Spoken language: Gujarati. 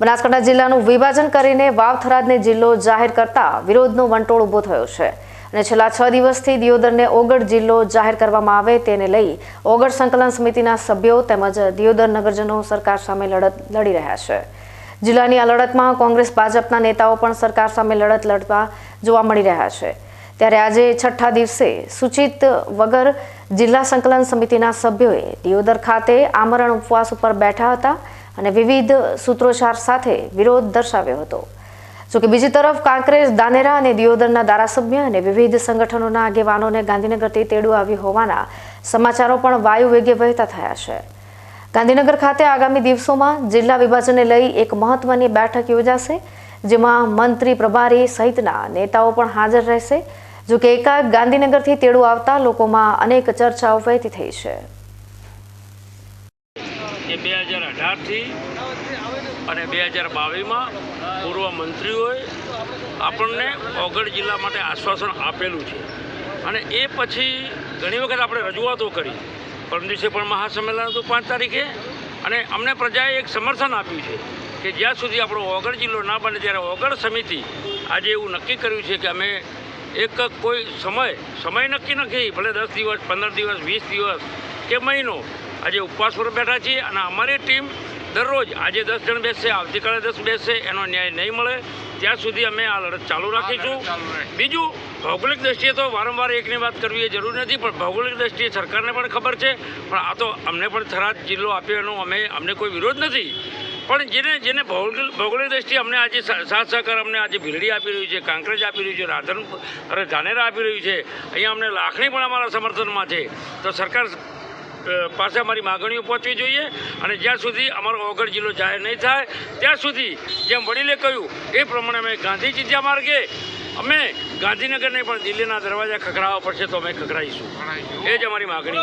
બનાસકાંઠા જિલ્લાનું વિભાજન કરીને વાવ થરાદને જિલ્લો જાહેર કરતા વિરોધનો વંટોળ ઊભો થયો છે. અને છેલ્લા છ દિવસથી દિયોદરને ઓગળ જિલ્લો જાહેર કરવામાં આવે તેને લઈ ઓગળ સંકલન સમિતિના સભ્યો તેમજ દિયોદર નગરજનો સરકાર સામે લડત લડી રહ્યા છે. જિલ્લાની આ લડતમાં કોંગ્રેસ, ભાજપના નેતાઓ પણ સરકાર સામે લડત લડવા જોવા મળી રહ્યા છે. ત્યારે આજે છઠ્ઠા દિવસે સૂચિત વગર જિલ્લા સંકલન સમિતિના સભ્યોએ દિયોદર ખાતે આમરણ ઉપવાસ ઉપર બેઠા હતા. અને વિવિધ સૂત્રોચ્ચાર સાથે વિરોધ દર્શાવ્યો હતો. જોકે બીજી તરફ કાંકરેજ, દાનેરા અને દિયોદરના ધારાસભ્ય અને વિવિધ સંગઠનોના આગેવાનોને ગાંધીનગરથી તેડું આવી હોવાના સમાચારો પણ વાયુ વેગે વહેતા થયા છે. ગાંધીનગર ખાતે આગામી દિવસોમાં જિલ્લા વિભાજનને લઈ એક મહત્વની બેઠક યોજાશે, જેમાં મંત્રી, પ્રભારી સહિતના નેતાઓ પણ હાજર રહેશે. જોકે એકાએક ગાંધીનગરથી તેડું આવતા લોકોમાં અનેક ચર્ચાઓ વહેતી થઈ છે. એ બે હજાર અઢારથી અને બે હજાર બાવીસમાં પૂર્વ મંત્રીઓએ આપણને ઓગળ જિલ્લા માટે આશ્વાસન આપેલું છે. અને એ પછી ઘણી વખત આપણે રજૂઆતો કરી. પરમ દિવસે પણ મહાસંમેલન હતું પાંચ તારીખે. અને અમને પ્રજાએ એક સમર્થન આપ્યું છે કે જ્યાં સુધી આપણો ઓગળ જિલ્લો ના બને ત્યારે ઓગળ સમિતિ આજે એવું નક્કી કર્યું છે કે અમે એક કોઈ સમય સમય નક્કી નથી, ભલે દસ દિવસ, પંદર દિવસ, વીસ દિવસ કે મહિનો આજે ઉપવાસ પર બેઠા છીએ અને અમારી ટીમ દરરોજ આજે દસ જણ બેસશે આવતીકાલે દસ બેસશે એનો ન્યાય નહીં મળે. ત્યાં સુધી અમે આ લડત ચાલુ રાખીશું. બીજું ભૌગોલિક દ્રષ્ટિએ તો વારંવાર એકની વાત કરવી એ જરૂરી નથી પણ ભૌગોલિક દ્રષ્ટિએ સરકારને પણ ખબર છે. પણ આ તો અમને પણ થરાદ જિલ્લો આપ્યો એનો અમે અમને કોઈ વિરોધ નથી. પણ જેને જેને ભૌગોલિક ભૌગોલિક દ્રષ્ટિએ અમને આજે સાથ સહકાર અમને આજે ભીલડી આપી રહ્યું છે કાંકરેજ આપી રહ્યું છે રાધન અરે ધાનેરા આપી રહ્યું છે અહીંયા અમને લાખણી પણ અમારા સમર્થનમાં છે. તો સરકાર પાસે અમારી માગણીઓ પહોંચવી જોઈએ અને જ્યાં સુધી અમારો ઓગળ જિલ્લો જાહેર નહીં થાય ત્યાં સુધી જેમ વડીલે કહ્યું એ પ્રમાણે અમે ગાંધી ચિંધ્યા માર્ગે અમે ગાંધીનગર નહીં પણ દિલ્હીના દરવાજા ખખડાવવા પડશે તો અમે ખખડાઈશું. એ જ અમારી માગણી.